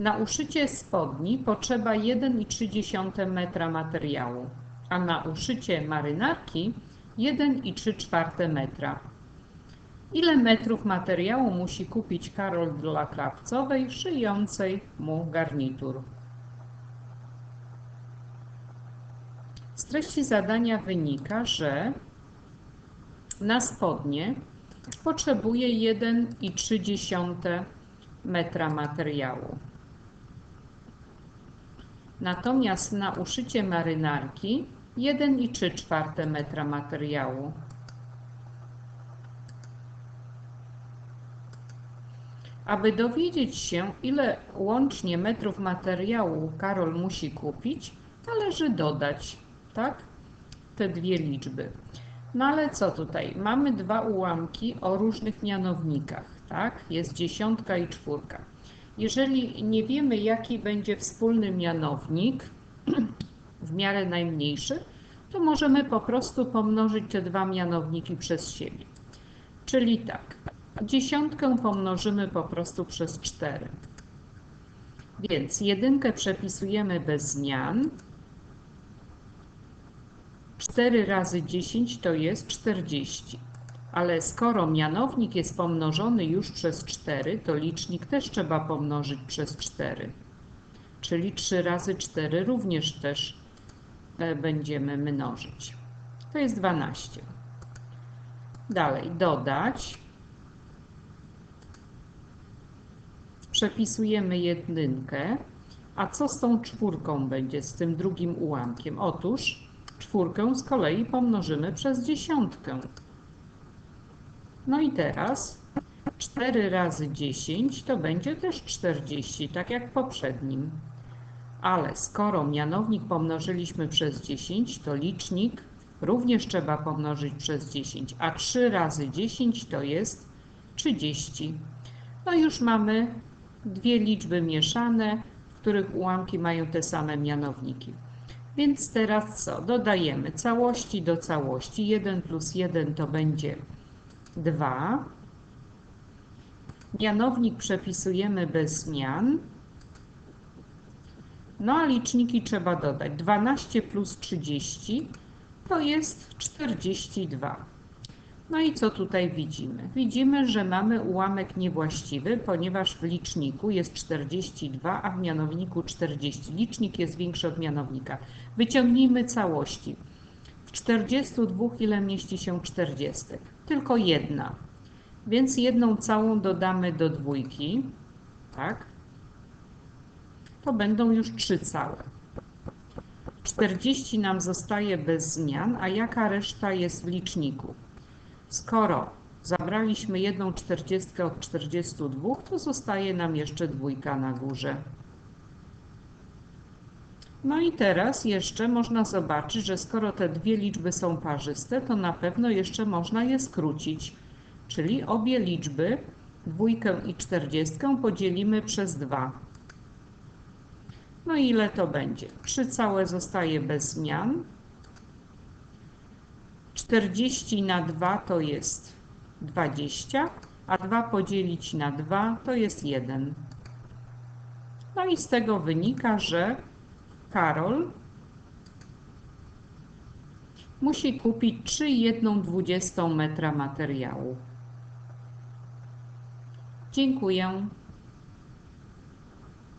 Na uszycie spodni potrzeba 1,3 metra materiału, a na uszycie marynarki 1,3 metra. Ile metrów materiału musi kupić Karol dla krawcowej szyjącej mu garnitur? Z treści zadania wynika, że na spodnie potrzebuje 1,3 metra materiału. Natomiast na uszycie marynarki 1,3 metra materiału. Aby dowiedzieć się, ile łącznie metrów materiału Karol musi kupić, należy dodać, tak, te dwie liczby. No ale co tutaj? Mamy dwa ułamki o różnych mianownikach, tak? Jest dziesiątka i czwórka. Jeżeli nie wiemy, jaki będzie wspólny mianownik, w miarę najmniejszy, to możemy po prostu pomnożyć te dwa mianowniki przez siebie. Czyli tak, dziesiątkę pomnożymy po prostu przez 4. Więc jedynkę przepisujemy bez zmian. 4 razy 10 to jest 40. Ale skoro mianownik jest pomnożony już przez 4, to licznik też trzeba pomnożyć przez 4. Czyli 3 razy 4 również też e, będziemy mnożyć. To jest 12. Dalej dodać. Przepisujemy jedynkę. A co z tą czwórką będzie, z tym drugim ułamkiem? Otóż czwórkę z kolei pomnożymy przez dziesiątkę. No i teraz 4 razy 10 to będzie też 40, tak jak w poprzednim. Ale skoro mianownik pomnożyliśmy przez 10, to licznik również trzeba pomnożyć przez 10, a 3 razy 10 to jest 30. No już mamy dwie liczby mieszane, w których ułamki mają te same mianowniki. Więc teraz co? Dodajemy całości do całości. 1 plus 1 to będzie 2. Mianownik przepisujemy bez zmian. No a liczniki trzeba dodać. 12 plus 30 to jest 42. No i co tutaj widzimy? Widzimy, że mamy ułamek niewłaściwy, ponieważ w liczniku jest 42, a w mianowniku 40. Licznik jest większy od mianownika. Wyciągnijmy całości. W 42 ile mieści się 40? Tylko jedna. Więc jedną całą dodamy do dwójki. Tak? To będą już trzy całe. 40 nam zostaje bez zmian, a jaka reszta jest w liczniku? Skoro zabraliśmy jedną czterdziestkę od 42, to zostaje nam jeszcze dwójka na górze. No i teraz jeszcze można zobaczyć, że skoro te dwie liczby są parzyste, to na pewno jeszcze można je skrócić. Czyli obie liczby, dwójkę i czterdziestkę, podzielimy przez 2. No i ile to będzie? 3 całe zostaje bez zmian. 40 na 2 to jest 20, a 2 podzielić na 2 to jest 1. No i z tego wynika, że Karol musi kupić 3,1 metra materiału. Dziękuję.